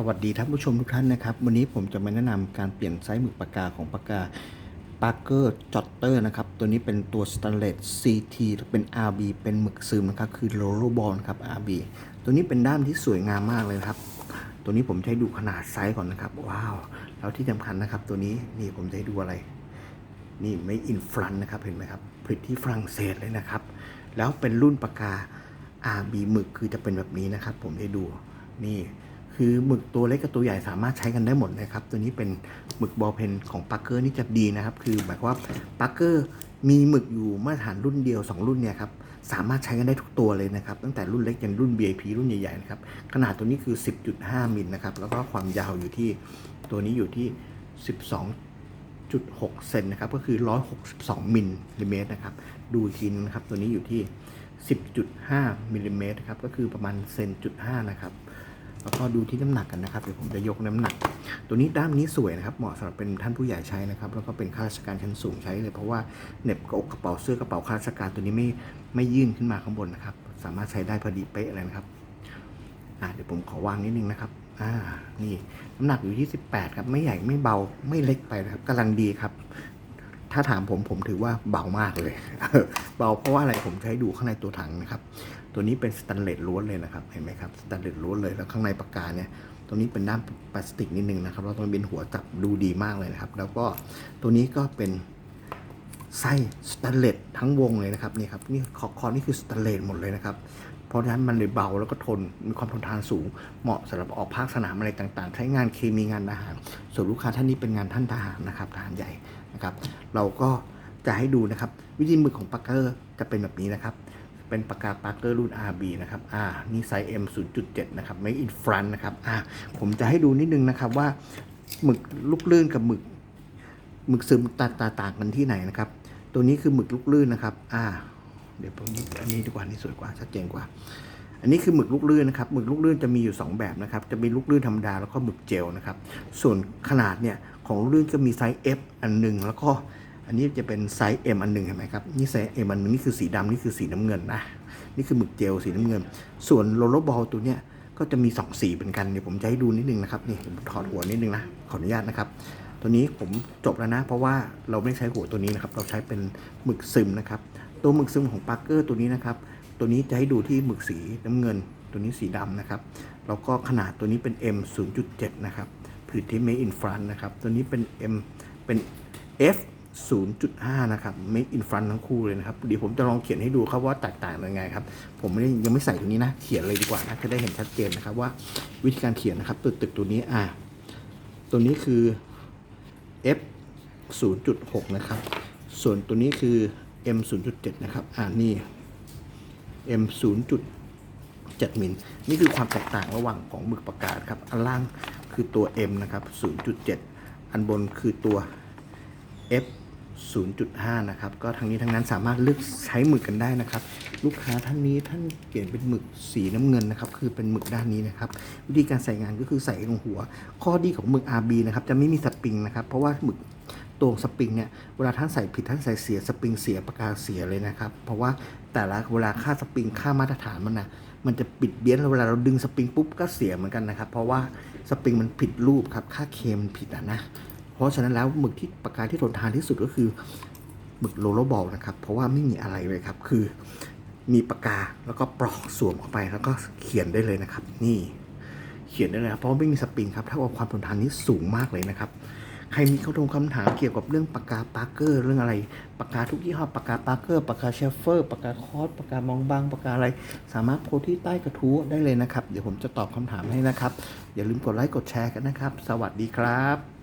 สวัสดีท่านผู้ชมทุกท่านนะครับ วันนี้ผมจะมาแนะนำการเปลี่ยนไซส์หมึกปากกาของปากกา Parker Jotter นะครับ ตัวนี้เป็นตัว Stainless CT เป็น RB เป็นหมึกซึมนะครับ คือ Roller Ball ครับ RB ตัวนี้เป็นด้ามที่สวยงามมากเลยครับ ตัวนี้ผมให้ดูขนาดไซส์ก่อนนะครับ ว้าว แล้วที่สำคัญนะครับ ตัวนี้นี่ผมจะให้ดูอะไร นี่ไม่อินฟรันนะครับ เห็นไหมครับผลิตที่ฝรั่งเศสเลยนะครับ แล้วเป็นรุ่นปากกา RB หมึกคือจะเป็นแบบนี้นะครับ ผมให้ดูนี่ คือหมึกตัวเล็กกับตัวใหญ่สามารถใช้กันได้หมดนะครับ ตัวนี้เป็นหมึกบอลเพนของปาร์เกอร์นี่จะดีนะครับ คือหมายความว่าปาร์เกอร์มีหมึกอยู่มาตรฐานรุ่นเดียว 2 รุ่นเนี่ยครับสามารถใช้กันได้ทุกตัวเลยนะครับ ตั้งแต่รุ่นเล็กยันรุ่น VIP รุ่นใหญ่ๆนะครับขนาดตัวนี้คือ 10.5 มิลนะครับแล้วก็ความยาวอยู่ที่ตัวนี้อยู่ที่ 12 6 เซนนะครับก็คือ 162มิลลิเมตรนะครับดูอีกทีนึงนะครับตัวนี้อยู่ที่ 10.5มิลลิเมตรครับก็คือประมาณเซนจุด5นะครับ แล้วก็ดูที่น้ำหนักกันนะครับเดี๋ยวผมจะยกน้ำหนัก ตัวนี้ด้ามนี้สวยนะครับเหมาะสำหรับเป็นท่านผู้ใหญ่ใช้นะครับ แล้วก็เป็นข้าราชการชั้นสูงใช้เลย เพราะว่าเน็บกระอกกระเป๋าเสื้อกระเป๋าข้าราชการตัวนี้ไม่ไม่ยื่นขึ้นมาข้างบนนะครับ สามารถใช้ได้พอดีเป๊ะเลยนะครับอ่าเดี๋ยวผมขอวางนิดนึงนะครับอ่านี่น้ำหนักอยู่ที่ 18 ครับ ไม่ใหญ่ไม่เบาไม่เล็กไปนะครับกำลังดีครับ ถ้าถามผมผมถือว่าเบามากเลย เบาเพราะว่าอะไรผมใช้ดูข้างในตัวถังนะครับ ตัวนี้เป็นสแตนเลสล้วนเลยนะครับ เห็นไหมครับสแตนเลสล้วนเลยแล้วข้างในปากกาเนี่ยตัวนี้เป็นด้ามพลาสติกนิดนึงนะครับแล้วตรงเป็นหัวจับดูดีมากเลยนะครับ แล้วก็ตัวนี้ก็เป็น ไส้สแตนเลสทั้งวงเลยนะครับนี่ครับนี่ขอบคอนี่คือสแตนเลสหมดเลยนะครับเพราะฉะนั้นมันเลยเบาแล้วก็ทนมีความทนทานสูง เหมาะสำหรับออกภาคสนามอะไรต่างๆ ใช้งานเคมีงานทหาร ส่วนลูกค้าท่านนี้เป็นงานท่านทหารนะครับทหารใหญ่นะครับ เราก็จะให้ดูนะครับ วิธีมือของปากเกอร์จะเป็นแบบนี้นะครับ เป็นปากกาปาร์เกอร์รุ่น RB นะครับอ่านี่ไซส์ M 0.7 นะครับไม่อินฟรันนะครับอ่าผมจะให้ดูนิดนึงนะครับว่าหมึกลูกลื่นกับหมึกหมึกซึมตาตาต่างกันที่ไหนนะครับ ตัวนี้คือหมึกลูกลื่นนะครับ อ่า เดี๋ยวผมอันนี้ดีกว่านี่สวยกว่าชัดเจนกว่า อันนี้คือหมึกลูกลื่นนะครับ หมึกลูกลื่นจะมีอยู่ 2 แบบนะครับ จะมีลูกลื่นธรรมดาแล้วก็หมึกเจลนะครับ ส่วนขนาดเนี่ยของลูกลื่นก็มีไซส์ F อันหนึ่งแล้วก็อันนี้จะเป็นไซส์ M อันหนึ่งเห็นไหมครับ นี่ไซส์ M อันหนึ่งนี่คือสีดำนี่คือสีน้ำเงินนะ นี่คือหมึกเจลสีน้ำเงิน ส่วนโรลล์บอลตัวเนี้ยก็จะมี2สีเหมือนกัน เดี๋ยวผมจะให้ดูนิดนึงนะครับ นี่ผมถอดหัวนิดนึงนะ ขออนุญาตนะครับ ตัวนี้ผมจบแล้วนะ เพราะว่าเราไม่ใช้หัวตัวนี้นะครับ เราใช้เป็นหมึกซึมนะครับ ตัวหมึกซึมของปาร์เกอร์ตัวนี้นะครับ ตัวนี้จะให้ดูที่หมึกสีน้ำเงิน ตัวนี้สีดำนะครับ แล้วก็ขนาดตัวนี้เป็น M 0.7 นะครับ ผลิตที่ Made in France นะครับ ตัวนี้เป็น M เป็น F 0.5 นะครับ Made in France ทั้งคู่เลยนะครับ เดี๋ยวผมจะลองเขียนให้ดูครับว่าแตกต่างยังไงครับ ผมไม่ได้ยังไม่ใส่ตรงนี้นะ เขียนเลยดีกว่านะจะได้เห็นชัดเจนนะครับว่าวิธีการเขียนนะครับ ตัวตึกตัวนี้อ่าตัวนี้คือ F 0.6 นะครับ ส่วนตัวนี้คือ M 0.7 นะครับ อ่านี่ M 0.7 มิล นี่คือความแตกต่างระหว่างของหมึกประกาศครับ อันล่างคือตัว M นะครับ 0.7 อันบนคือตัว F 0.5 นะครับ ก็ทั้งนี้ทั้งนั้นสามารถเลือกใช้หมึกกันได้นะครับ ลูกค้าท่านนี้ท่านเปลี่ยนเป็นหมึกสีน้ำเงินนะครับ คือเป็นหมึกด้านนี้นะครับ วิธีการใส่งานก็คือใส่ลงหัว ข้อดีของหมึก RB นะครับ จะไม่มีสปริงนะครับ เพราะว่าหมึกตัวสปริงเนี่ย เวลาท่านใส่ผิดท่านใส่เสียสปริงเสียปากกาเสียเลยนะครับ เพราะว่าแต่ละเวลาค่าสปริงค่ามาตรฐานมันนะมันจะปิดเบี้ยนเวลาเราดึงสปริงปุ๊บก็เสียเหมือนกันนะครับ เพราะว่าสปริงมันผิดรูปครับ ค่าเคมันผิดอะนะ เพราะฉะนั้นแล้วหมึกที่ปากกาที่ทนทานที่สุดก็คือหมึกโลเลบอลนะครับ เพราะว่าไม่มีอะไรเลยครับ คือมีปากกาแล้วก็ปลอกสวมเข้าไปแล้วก็เขียนได้เลยนะครับ นี่เขียนได้เลยเพราะไม่มีสปริงครับเท่ากับความทนทานนี้สูงมากเลยนะครับ ใครมีข้อทงคำถามเกี่ยวกับเรื่องปากกาปาร์เกอร์เรื่องอะไรปากกาทุกยี่ห้อปากกาปาร์เกอร์ปากกาเชฟเฟอร์ปากกาคอสปากกามองบางปากกาอะไร สามารถโพสที่ใต้กระทู้ได้เลยนะครับ เดี๋ยวผมจะตอบคำถามให้นะครับ อย่าลืมกดไลค์กดแชร์กันนะครับ สวัสดีครับ